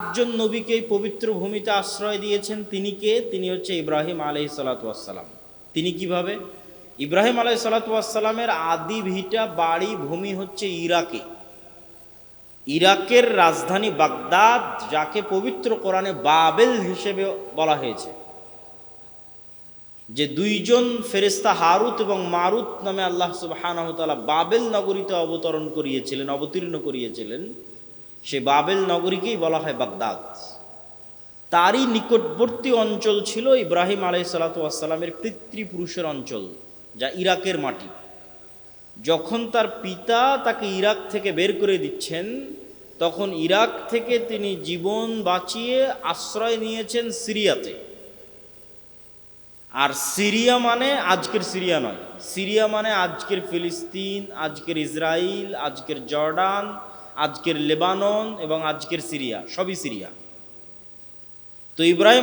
একজন নবীকে পবিত্র ভূমিতে আশ্রয় দিয়েছেন, তিনি কে? তিনি হচ্ছে ইব্রাহিম আলহি সালাতাম তিনি কীভাবে? ইব্রাহিম আলহি সালাতামের আদি ভিটা বাড়ি, ভূমি হচ্ছে ইরাকে। ইরাকের রাজধানী বাগদাদ, যাকে পবিত্র কোরআনে বাবেল হিসেবে বলা হয়েছে। যে দুইজন ফেরেস্তা হারুত এবং মারুত নামে আল্লাহ সুবাহানহতালা বাবেল নগরীতে অবতরণ করিয়েছিলেন, অবতীর্ণ করিয়েছিলেন। সে বাবেল নগরীকেই বলা হয় বাগদাদ। তারই নিকটবর্তী অঞ্চল ছিল ইব্রাহিম আলাই সালাতামের পিতৃপুরুষের অঞ্চল, যা ইরাকের মাটি। যখন তার পিতা তাকে ইরাক থেকে বের করে দিচ্ছেন, তখন ইরাক থেকে তিনি জীবন বাঁচিয়ে আশ্রয় নিয়েছেন সিরিয়াতে। আর সিরিয়া মানে আজকের সিরিয়া নয়। সিরিয়া মানে আজকের ফিলিস্তিন, আজকের ইসরায়েল আজকের জর্ডান আজকের লেবানন এবং আজকের সিরিয়া সবই সিরিয়া। তো ইব্রাহিম